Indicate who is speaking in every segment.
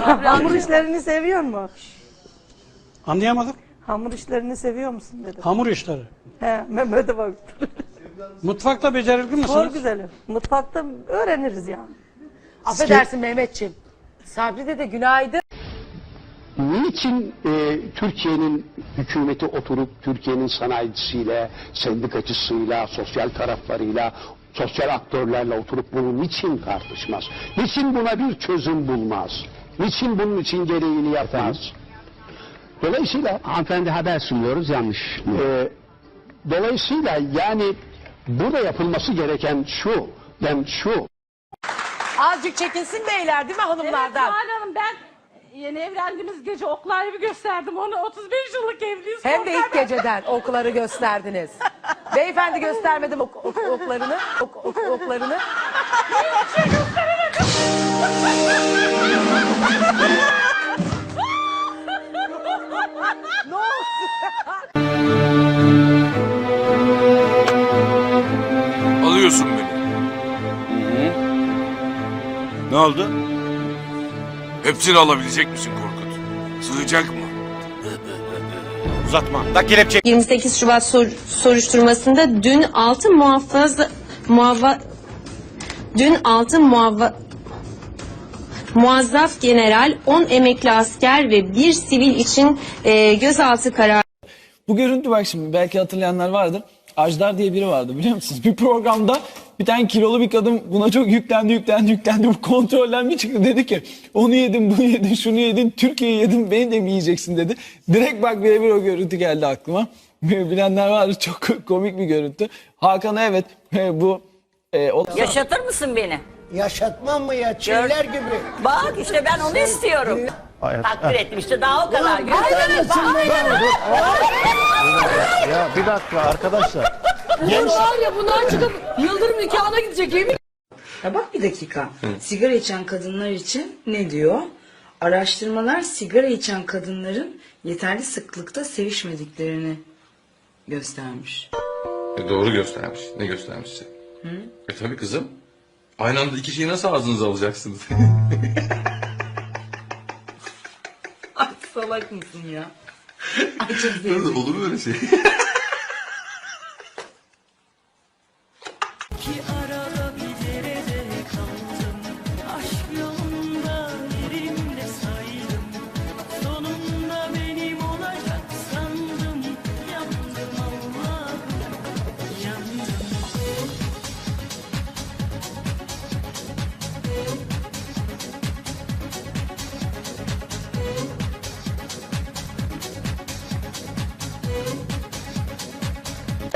Speaker 1: Hamur işlerini seviyor mu?
Speaker 2: Anlayamadım.
Speaker 1: Hamur işlerini seviyor musun dedim.
Speaker 2: Hamur işleri.
Speaker 1: He, Mehmet'e bak.
Speaker 2: Mutfakta becerilgin
Speaker 1: Zor
Speaker 2: misiniz?
Speaker 1: güzelim. Mutfakta öğreniriz yani.
Speaker 3: Affedersin Mehmetçim. Sabri dede günaydın.
Speaker 4: Niçin e, Türkiye'nin hükümeti oturup Türkiye'nin sanayicisiyle, sendikacısıyla, sosyal taraflarıyla, sosyal aktörlerle oturup bunu niçin tartışmaz? Niçin buna bir çözüm bulmaz? Niçin bunun için gereğini yapmaz? Dolayısıyla hanımefendi haber sunuyoruz yanlış. E, dolayısıyla yani burada yapılması gereken şu, ben şu,
Speaker 3: Azıcık çekinsin beyler değil mi
Speaker 5: Evet
Speaker 3: hanımlardan?
Speaker 5: Zuhal Hanım ben yeni evlendiğimiz gece oklar evi gösterdim onu 35 yıllık evliyiz.
Speaker 3: Hem de ilk geceden okları gösterdiniz. Beyefendi göstermedim ok- ok- oklarını. ok- ok- oklarını. ne
Speaker 6: Ne oldu?
Speaker 7: Hepsini alabilecek misin Korkut? Sığacak mı?
Speaker 6: Uzatma. Da kelepçe.
Speaker 8: 28 Şubat sor- soruşturmasında dün 6 muhafaza muava dün 6 muava muazzaf general 10 emekli asker ve bir sivil için e, gözaltı kararı
Speaker 9: Bu görüntü bak şimdi belki hatırlayanlar vardır. Ajdar diye biri vardı biliyor musunuz? Bir programda bir tane kilolu bir kadın buna çok yüklendi yüklendi yüklendi. Bu kontrolden bir çıktı dedi ki onu yedin bunu yedin şunu yedin Türkiye'yi yedin beni de mi yiyeceksin dedi. Direkt bak birebir o görüntü geldi aklıma. Bilenler vardır çok komik bir görüntü. Hakan'a evet bu e, o...
Speaker 10: Yaşatır mısın beni?
Speaker 11: Yaşatmam mı ya? Çiller gibi.
Speaker 10: Bak işte ben onu istiyorum. Takdir ettim işte daha o kadar.
Speaker 11: Ya bir dakika arkadaşlar.
Speaker 5: Var ya bunlar çıkıp yıldırım nikahına gidecek yemin
Speaker 10: Ya bak bir dakika. Sigara içen kadınlar için ne diyor? Araştırmalar sigara içen kadınların yeterli sıklıkta sevişmediklerini göstermiş.
Speaker 7: E doğru göstermiş. Ne göstermişse? E tabi kızım. Aynı anda iki şeyi nasıl ağzınıza alacaksınız?
Speaker 10: Ay salak mısın ya? Ay çok.
Speaker 7: Olur mu öyle şey?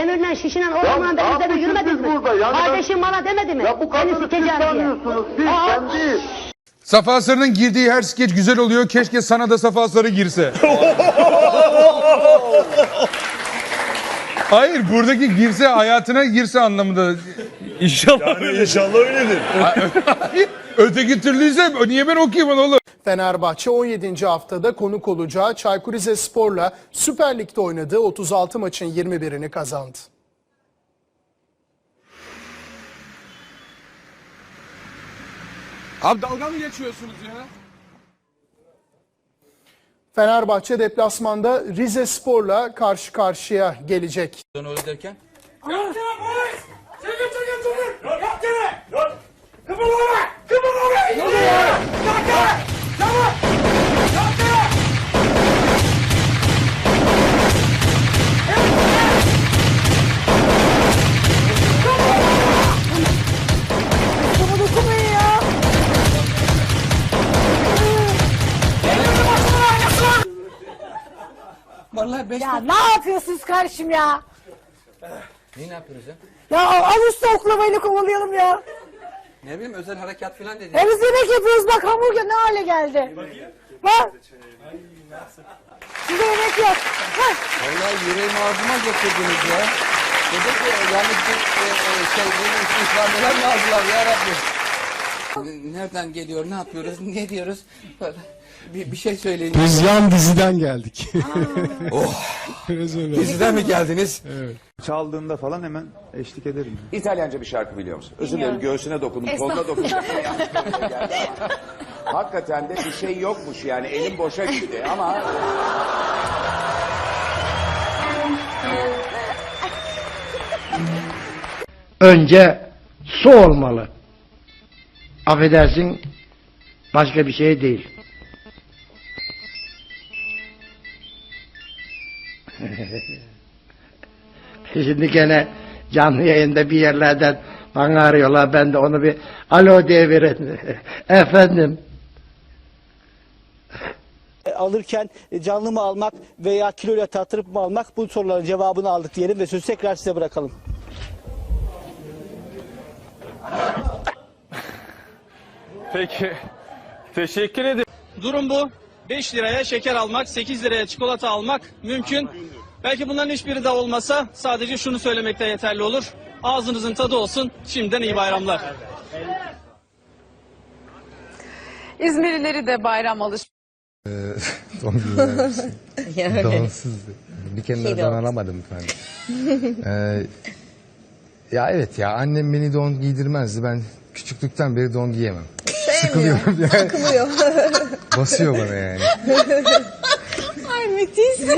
Speaker 8: Demirden şişinen o zaman ben üzerine yürümedin mi? Kardeşim bana demedi mi? Beni sikeceğim diye.
Speaker 6: Safa Sarı'nın girdiği her skeç güzel oluyor. Keşke sana da Safa Sarı girse. Hayır buradaki girse hayatına girse anlamında. İnşallah.
Speaker 11: İnşallah öyledir.
Speaker 6: Öteki türlüyse niye ben okuyayım onu oğlum?
Speaker 12: Fenerbahçe 17. haftada konuk olacağı Çaykur Rizespor'la Süper Lig'de oynadığı 36 maçın 21'ini kazandı.
Speaker 6: Abi dalga mı geçiyorsunuz ya?
Speaker 12: Fenerbahçe deplasmanda Rize Spor'la karşı karşıya gelecek.
Speaker 3: Ya ne yapıyorsunuz kardeşim ya?
Speaker 9: Ne yapıyoruz ya?
Speaker 3: Ya al üstü oklamayla kovalayalım ya.
Speaker 9: Ne bileyim özel harekat falan dedi.
Speaker 3: E biz yemek yapıyoruz bak hamburger ne hale geldi. Bak. Size yemek yok. Hah.
Speaker 9: Vallahi yüreğimi ağzıma getirdiniz ya. Dedim ki yani bir e, e, şey benim için ikramiyeler mi aldılar ya Rabbi? Nereden geliyor, ne yapıyoruz, ne diyoruz? Bir, bir şey söyleyin.
Speaker 11: Biz yan diziden geldik.
Speaker 9: Diziden mi geldiniz?
Speaker 11: Çaldığında falan hemen eşlik ederim.
Speaker 4: İtalyanca bir şarkı biliyor musun? Özür dilerim göğsüne dokundum, koluna dokundum. Hakikaten de bir şey yokmuş yani elim boşa gitti ama
Speaker 13: Önce su olmalı. Affedersin başka bir şey değil. Şimdi gene canlı yayında bir yerlerden bana arıyorlar. Ben de onu bir alo diye verin. Efendim.
Speaker 14: alırken canlı mı almak veya kiloyla tartılıp mı almak bu soruların cevabını aldık diyelim ve sözü tekrar size bırakalım.
Speaker 15: Peki. Teşekkür ederim. Durum bu. 5 liraya şeker almak, 8 liraya çikolata almak mümkün. Belki bunların hiçbiri de olmasa sadece şunu söylemekte yeterli olur. Ağzınızın tadı olsun. Şimdiden iyi bayramlar.
Speaker 16: İzmirlileri de bayram alış.
Speaker 11: Son günler. Donsuz. Bir kere don alamadım efendim. Ee, ya evet ya annem beni don giydirmezdi. Ben küçüklükten beri don giyemem. Sıkılıyorum yani.
Speaker 16: Takılıyor.
Speaker 11: Basıyor bana yani.
Speaker 16: Ay müthiş.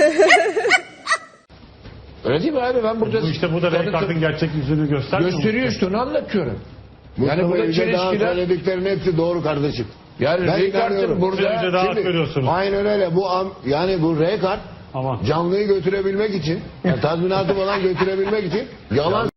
Speaker 17: Öyle değil mi abi ben burada...
Speaker 12: İşte bu da renk gerçek yüzünü göstermiyor.
Speaker 17: Gösteriyor işte onu anlatıyorum.
Speaker 11: Yani
Speaker 17: burada çelişkiler-
Speaker 11: söylediklerin hepsi doğru kardeşim.
Speaker 17: Yani
Speaker 11: Ben
Speaker 17: Ricard'ın
Speaker 11: inanıyorum.
Speaker 17: burada...
Speaker 12: Siz de daha
Speaker 11: Şimdi-
Speaker 12: veriyorsunuz.
Speaker 11: Aynen öyle. Bu am- yani bu R kart
Speaker 12: Tamam.
Speaker 11: canlıyı götürebilmek için, yani tazminatı falan götürebilmek için yalan